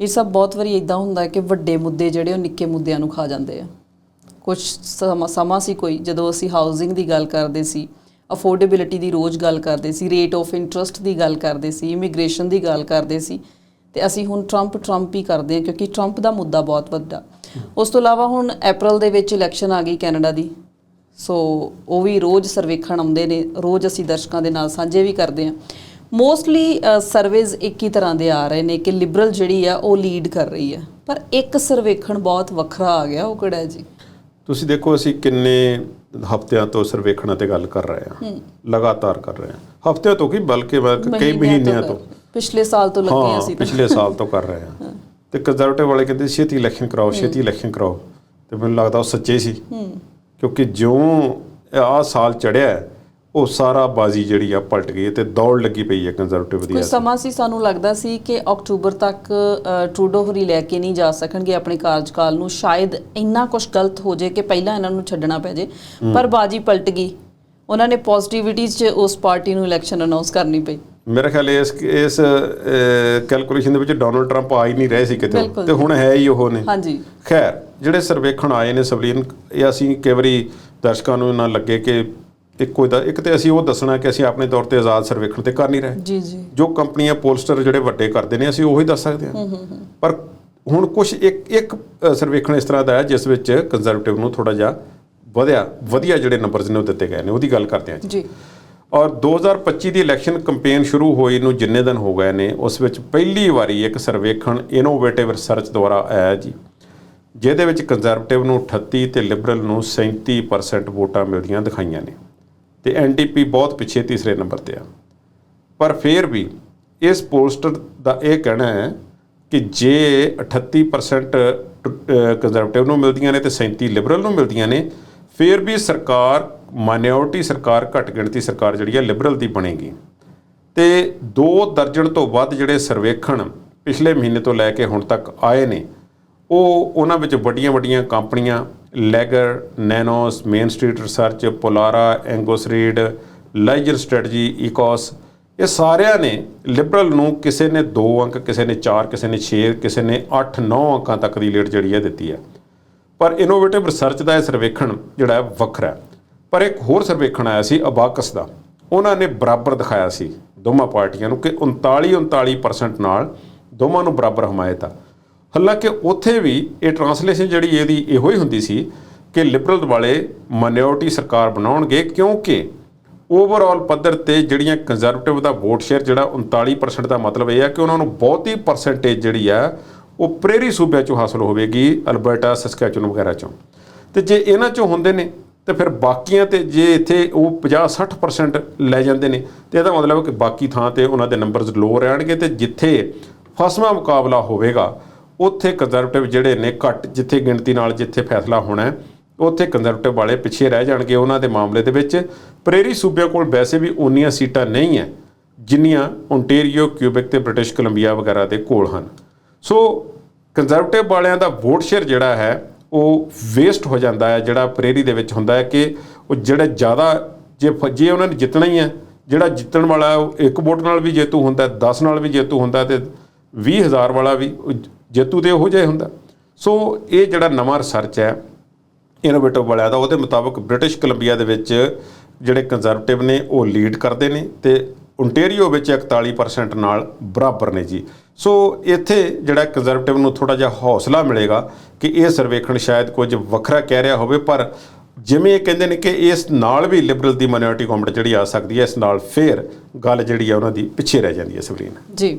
ਇਹ ਸਭ ਬਹੁਤ ਵਾਰੀ ਇਦਾਂ ਹੁੰਦਾ ਕਿ ਵੱਡੇ ਮੁੱਦੇ ਜਿਹੜੇ ਉਹ ਨਿੱਕੇ ਮੁੱਦਿਆਂ ਨੂੰ ਖਾ ਜਾਂਦੇ ਆ। ਕੁਝ ਸਮਾਂ ਸਮਾਂ ਸੀ ਕੋਈ, ਜਦੋਂ ਅਸੀਂ ਹਾਊਸਿੰਗ ਦੀ ਗੱਲ ਕਰਦੇ ਸੀ ਅਫੋਰਡੇਬਿਲਿਟੀ ਦੀ ਰੋਜ਼ ਗੱਲ ਕਰਦੇ ਸੀ ਰੇਟ ਆਫ ਇੰਟਰਸਟ ਦੀ ਗੱਲ ਕਰਦੇ ਸੀ ਇਮੀਗ੍ਰੇਸ਼ਨ ਦੀ ਗੱਲ ਕਰਦੇ ਸੀ, ਤੇ ਅਸੀਂ ਹੁਣ ਟਰੰਪ ਟਰੰਪ ਹੀ ਕਰਦੇ ਹਾਂ, ਕਿਉਂਕਿ ਟਰੰਪ ਦਾ ਮੁੱਦਾ ਬਹੁਤ ਵੱਡਾ। ਉਸ ਤੋਂ ਇਲਾਵਾ ਹੁਣ ਅਪ੍ਰੈਲ ਦੇ ਵਿੱਚ ਇਲੈਕਸ਼ਨ ਆ ਗਈ ਕੈਨੇਡਾ ਦੀ। ਸੋ ਉਹ ਵੀ ਰੋਜ਼ ਸਰਵੇਖਣ ਆਉਂਦੇ ਨੇ, ਰੋਜ਼ ਅਸੀਂ ਦਰਸ਼ਕਾਂ ਦੇ ਨਾਲ ਸਾਂਝੇ ਵੀ ਕਰਦੇ ਹਾਂ। ਮੋਸਟਲੀ ਸਰਵੇਜ਼ ਇੱਕ ਹੀ ਤਰ੍ਹਾਂ ਦੇ ਆ ਰਹੇ ਨੇ ਕਿ ਲਿਬਰਲ ਜਿਹੜੀ ਆ ਉਹ ਲੀਡ ਕਰ ਰਹੀ ਹੈ ਪਰ ਇੱਕ ਸਰਵੇਖਣ ਬਹੁਤ ਵੱਖਰਾ ਆ ਗਿਆ ਉਹ ਕਿਹੜਾ ਹੈ ਜੀ? ਤੁਸੀਂ ਦੇਖੋ ਅਸੀਂ ਕਿੰਨੇ ਹਫ਼ਤਿਆਂ ਤੋਂ ਸਰਵੇਖਣਾਂ ਤੇ ਗੱਲ ਕਰ ਰਹੇ ਹਾਂ। ਲਗਾਤਾਰ ਕਰ ਰਹੇ ਹਾਂ। ਹਫ਼ਤਿਆਂ ਤੋਂ ਕੀ ਬਲਕਿ ਕਈ ਮਹੀਨਿਆਂ ਤੋਂ ਪਿਛਲੇ ਸਾਲ ਤੋਂ ਲੱਗੇ ਅਸੀਂ ਪਿਛਲੇ ਸਾਲ ਤੋਂ ਕਰ ਰਹੇ ਹਾਂ। ਤੇ ਕੰਜ਼ਰਵੇਟਿਵ ਵਾਲੇ ਕਹਿੰਦੇ ਛੇਤੀ ਇਲੈਕਸ਼ਨ ਕਰਾਓ ਛੇਤੀ ਇਲੈਕਸ਼ਨ ਕਰਾਓ। ਤੇ ਮੈਨੂੰ ਲੱਗਦਾ ਉਹ ਸੱਚੇ ਸੀ। ਕਿਉਂਕਿ ਜਿਉਂ ਆਹ ਸਾਲ ਚੜਿਆ ਉਹ ਸਾਰਾ ਬਾਜ਼ੀ ਜਿਹੜੀ ਆ ਪਲਟ ਗਈ ਹੈ ਤੇ ਦੌੜ ਲੱਗੀ ਪਈ ਹੈ ਕੰਜ਼ਰਵੇਟਿਵ ਦੀ ਕੋਈ ਸਮਾਂ ਸੀ ਸਾਨੂੰ ਲੱਗਦਾ ਸੀ ਕਿ ਅਕਤੂਬਰ ਤੱਕ ਅ, ਟਰੂਡੋ ਹੋਰੀ ਲੈ ਕੇ ਨਹੀਂ ਜਾ ਸਕਣਗੇ ਆਪਣੇ ਕਾਰਜਕਾਲ ਨੂੰ। ਸ਼ਾਇਦ ਇੰਨਾ ਕੁਝ ਗਲਤ ਹੋ ਜੇ ਕਿ ਪਹਿਲਾਂ ਇਹਨਾਂ ਨੂੰ ਛੱਡਣਾ ਪੈ ਜੇ। ਪਰ ਬਾਜੀ ਪਲਟ ਗਈ। ਉਹਨਾਂ ਨੇ ਪੋਜ਼ਿਟਿਵਿਟੀ 'ਚ ਉਸ ਪਾਰਟੀ ਨੂੰ ਇਲੈਕਸ਼ਨ ਅਨਾਉਂਸ ਕਰਨੀ ਪਈ। ਮੇਰੇ ਖਿਆਲ ਇਸ ਇਸ ਕੈਲਕੂਲੇਸ਼ਨ ਦੇ ਵਿੱਚ ਡੋਨਲਡ ਟਰੰਪ ਆ ਹੀ ਨਹੀਂ ਰਹੇ ਸੀ ਕਿਤੇ। ਬਿਲਕੁਲ। ਤੇ ਹੁਣ ਹੈ ਹੀ ਉਹ ਨੇ। ਹਾਂਜੀ। ਖੈਰ ਜਿਹੜੇ ਸਰਵੇਖਣ ਆਏ ਨੇ ਸਵਲੀਨ ਇਹ ਅਸੀਂ ਕਈ ਵਾਰੀ ਦਰਸ਼ਕਾਂ ਨੂੰ ਨਾ ਲੱਗੇ ਕਿ ਇੱਕੋ ਦਾ ਇੱਕ ਤੇ ਅਸੀਂ ਉਹ ਦੱਸਣਾ ਕਿ ਅਸੀਂ ਆਪਣੇ ਤੌਰ ਤੇ ਆਜ਼ਾਦ ਸਰਵੇਖਣ ਤੇ ਕਰ ਨਹੀਂ ਰਹੇ। ਜੀ ਜੀ। ਜੋ ਕੰਪਨੀਆਂ ਪੋਲਸਟਰ ਜਿਹੜੇ ਵੱਡੇ ਕਰਦੇ ਨੇ ਅਸੀਂ ਉਹੀ ਦੱਸ ਸਕਦੇ ਹਾਂ। ਪਰ ਹੁਣ ਕੁਝ ਇੱਕ ਇੱਕ ਸਰਵੇਖਣ ਇਸ ਤਰ੍ਹਾਂ ਦਾ ਹੈ ਜਿਸ ਵਿੱਚ ਕੰਜ਼ਰਵੇਟਿਵ ਨੂੰ ਥੋੜਾ ਜਿਹਾ ਵਧਿਆ ਵਧੀਆ ਜਿਹੜੇ ਨੰਬਰਸ ਨੇ ਉਹ ਦਿੱਤੇ ਗਏ ਨੇ ਉਹਦੀ ਗੱਲ ਕਰਦੇ ਹਾਂ ਜੀ ਜੀ। ਔਰ 2025 ਦੀ ਇਲੈਕਸ਼ਨ ਕੈਂਪੇਨ ਸ਼ੁਰੂ ਹੋਈ ਨੂੰ ਜਿੰਨੇ ਦਿਨ ਹੋ ਗਏ ਨੇ ਉਸ ਵਿੱਚ ਪਹਿਲੀ ਵਾਰੀ ਇੱਕ ਸਰਵੇਖਣ ਇਨੋਵੇਟਿਵ ਰਿਸਰਚ ਦੁਆਰਾ ਆਇਆ ਜੀ। ਜਿਹਦੇ ਵਿੱਚ ਕੰਜ਼ਰਵੇਟਿਵ ਨੂੰ 38 ਤੇ ਲਿਬਰਲ ਨੂੰ 37% ਵੋਟਾਂ ਮਿਲਦੀਆਂ ਦਿਖਾਈਆਂ ਨੇ। ਤੇ ਐਨਡੀਪੀ ਬਹੁਤ ਪਿੱਛੇ ਤੀਸਰੇ ਨੰਬਰ ਤੇ ਆ। ਪਰ ਫਿਰ ਵੀ ਇਸ ਪੋਸਟਰ ਦਾ ਇਹ ਕਹਿਣਾ ਹੈ ਕਿ ਜੇ 38% ਕੰਜ਼ਰਵੇਟਿਵ ਨੂੰ ਮਿਲਦੀਆਂ ਨੇ ਤੇ 37 ਲਿਬਰਲ ਨੂੰ ਮਿਲਦੀਆਂ ਨੇ, ਫਿਰ ਵੀ ਸਰਕਾਰ ਮਾਈਨੋਰਟੀ ਸਰਕਾਰ, ਘੱਟ ਗਿਣਤੀ ਸਰਕਾਰ ਜਿਹੜੀ ਹੈ ਲਿਬਰਲ ਦੀ ਬਣੇਗੀ। ਤੇ ਦੋ ਦਰਜਨ ਤੋਂ ਵੱਧ ਜਿਹੜੇ ਸਰਵੇਖਣ ਪਿਛਲੇ ਮਹੀਨੇ ਤੋਂ ਲੈ ਕੇ ਹੁਣ ਤੱਕ ਆਏ ਨੇ, ਉਹ ਉਹਨਾਂ ਵਿੱਚ ਵੱਡੀਆਂ ਵੱਡੀਆਂ ਕੰਪਨੀਆਂ Leger Nanos Main Street research Pollara Angus Reid Liaison strategy Ekos ਇਹ ਸਾਰਿਆਂ ਨੇ ਲਿਬਰਲ ਨੂੰ ਕਿਸੇ ਨੇ 2 ਅੰਕ, ਕਿਸੇ ਨੇ 4 ਕਿਸੇ ਨੇ 6 ਕਿਸੇ ਨੇ 8 9 ਅੰਕਾਂ ਤੱਕ ਦੀ ਲੀਡ ਜਿਹੜੀ ਹੈ ਦਿੱਤੀ ਹੈ। ਪਰ ਇਨੋਵੇਟਿਵ ਰਿਸਰਚ ਦਾ ਇਹ ਸਰਵੇਖਣ ਜਿਹੜਾ ਹੈ ਵੱਖਰਾ ਹੈ। ਪਰ ਇੱਕ ਹੋਰ ਸਰਵੇਖਣ ਆਇਆ ਸੀ ਅਬਾਕਸ ਦਾ। ਉਹਨਾਂ ਨੇ ਬਰਾਬਰ ਦਿਖਾਇਆ ਸੀ ਦੋਵਾਂ ਪਾਰਟੀਆਂ ਨੂੰ ਕਿ 39 39% ਨਾਲ ਦੋਵਾਂ ਨੂੰ ਬਰਾਬਰ ਹਮਾਇਤ ਆ। ਹਾਲਾਂਕਿ ਉੱਥੇ ਵੀ ਇਹ ਟਰਾਂਸਲੇਸ਼ਨ ਜਿਹੜੀ ਇਹਦੀ ਇਹੋ ਹੀ ਹੁੰਦੀ ਸੀ ਕਿ ਲਿਬਰਲ ਵਾਲੇ ਮਾਈਨੋਰਿਟੀ ਸਰਕਾਰ ਬਣਾਉਣਗੇ ਕਿਉਂਕਿ ਓਵਰਆਲ ਪੱਧਰ ਤੇ ਜਿਹੜੀਆਂ ਕੰਜ਼ਰਵੇਟਿਵ ਦਾ ਵੋਟ ਸ਼ੇਅਰ ਜਿਹੜਾ 39% ਦਾ ਮਤਲਬ ਇਹ ਹੈ ਕਿ ਉਹਨਾਂ ਨੂੰ ਬਹੁਤੀ ਪਰਸੈਂਟੇਜ ਜਿਹੜੀ ਆ ਉਹ ਪ੍ਰੇਰੀ ਸੂਬਿਆਂ ਚੋਂ ਹਾਸਲ ਹੋਵੇਗੀ, ਅਲਬਰਟਾ, ਸਸਕੈਚੂਨ ਵਗੈਰਾ ਚੋਂ। ਤੇ ਜੇ ਇਹਨਾਂ ਚੋਂ ਹੁੰਦੇ ਨੇ, ਤੇ ਫਿਰ ਬਾਕੀਆਂ ਤੇ ਜੇ ਇੱਥੇ ਉਹ 50-60% ਲੈ ਜਾਂਦੇ ਨੇ, ਤੇ ਇਹਦਾ ਮਤਲਬ ਕਿ ਬਾਕੀ ਥਾਂ ਤੇ ਉਹਨਾਂ ਦੇ ਨੰਬਰਸ ਲੋ ਰਹਿਣਗੇ ਤੇ ਜਿੱਥੇ ਫਸਵਾਂ ਮੁਕਾਬਲਾ ਹੋਵੇਗਾ ਉੱਥੇ ਕੰਜ਼ਰਵੇਟਿਵ ਜਿਹੜੇ ਨੇ ਘੱਟ ਜਿੱਥੇ ਗਿਣਤੀ ਨਾਲ ਜਿੱਥੇ ਫੈਸਲਾ ਹੋਣਾ ਉੱਥੇ ਕੰਜ਼ਰਵੇਟਿਵ ਵਾਲੇ ਪਿੱਛੇ ਰਹਿ ਜਾਣਗੇ ਉਹਨਾਂ ਦੇ ਮਾਮਲੇ ਦੇ ਵਿੱਚ। ਪ੍ਰੇਰੀ ਸੂਬਿਆਂ ਕੋਲ ਵੈਸੇ ਵੀ ਉਨੀਆਂ ਸੀਟਾਂ ਨਹੀਂ ਹੈ, ਜਿੰਨੀਆਂ ਓਨਟਾਰੀਓ ਕਿਊਬਿਕ ਤੇ ਬ੍ਰਿਟਿਸ਼ ਕੋਲੰਬੀਆ ਵਗੈਰਾ ਦੇ ਕੋਲ ਹਨ। ਸੋ ਕੰਜ਼ਰਵੇਟਿਵ ਵਾਲਿਆਂ ਦਾ ਵੋਟ ਸ਼ੇਅਰ ਜਿਹੜਾ ਹੈ, ਉਹ ਵੇਸਟ ਹੋ ਜਾਂਦਾ ਹੈ, ਜਿਹੜਾ ਪ੍ਰੇਰੀ ਦੇ ਵਿੱਚ ਹੁੰਦਾ ਹੈ ਕਿ ਉਹ ਜਿਹੜੇ ਜ਼ਿਆਦਾ ਜੇ ਫ- ਜੇ ਉਹਨਾਂ ਨੇ ਜਿੱਤਣਾ ਹੀ ਹੈ, ਜਿਹੜਾ ਜਿੱਤਣ ਵਾਲਾ ਉਹ ਇੱਕ ਵੋਟ ਨਾਲ ਵੀ ਜੇਤੂ ਹੁੰਦਾ 10 ਨਾਲ ਵੀ ਜੇਤੂ ਹੁੰਦਾ ਤੇ 20000 ਵਾਲਾ ਵੀ ਜੇਤੂ ਤੇ ਉਹੋ ਜਿਹਾ ਹੁੰਦਾ। ਸੋ ਇਹ ਜਿਹੜਾ ਨਵਾਂ ਰਿਸਰਚ ਹੈ ਇਨੋਵੇਟਿਵ ਵਾਲਿਆਂ ਦਾ ਉਹਦੇ ਮੁਤਾਬਕ ਬ੍ਰਿਟਿਸ਼ ਕੋਲੰਬੀਆ ਦੇ ਵਿੱਚ ਜਿਹੜੇ ਕੰਜ਼ਰਵੇਟਿਵ ਨੇ, ਉਹ ਲੀਡ ਕਰਦੇ ਨੇ ਤੇ ਓਨਟਾਰੀਓ ਵਿੱਚ 41% ਨਾਲ ਬਰਾਬਰ ਨੇ ਜੀ। ਸੋ ਇੱਥੇ ਜਿਹੜਾ ਕੰਜ਼ਰਵੇਟਿਵ ਨੂੰ ਥੋੜਾ ਜਿਹਾ ਹੌਸਲਾ ਮਿਲੇਗਾ ਕਿ ਇਹ ਸਰਵੇਖਣ ਸ਼ਾਇਦ ਕੁਝ ਵੱਖਰਾ ਕਹਿ ਰਿਹਾ ਹੋਵੇ, ਪਰ ਜਿਵੇਂ ਇਹ ਕਹਿੰਦੇ ਨੇ ਕਿ ਇਸ ਨਾਲ ਵੀ ਲਿਬਰਲ ਦੀ ਮਾਈਨੋਰਿਟੀ ਗਵਰਨਮੈਂਟ ਜਿਹੜੀ ਆ ਸਕਦੀ ਹੈ, ਇਸ ਨਾਲ ਫੇਰ ਗੱਲ ਜਿਹੜੀ ਆ ਉਹਨਾਂ ਦੀ ਪਿੱਛੇ ਰਹਿ ਜਾਂਦੀ ਹੈ ਸਵਰੀਨ ਜੀ।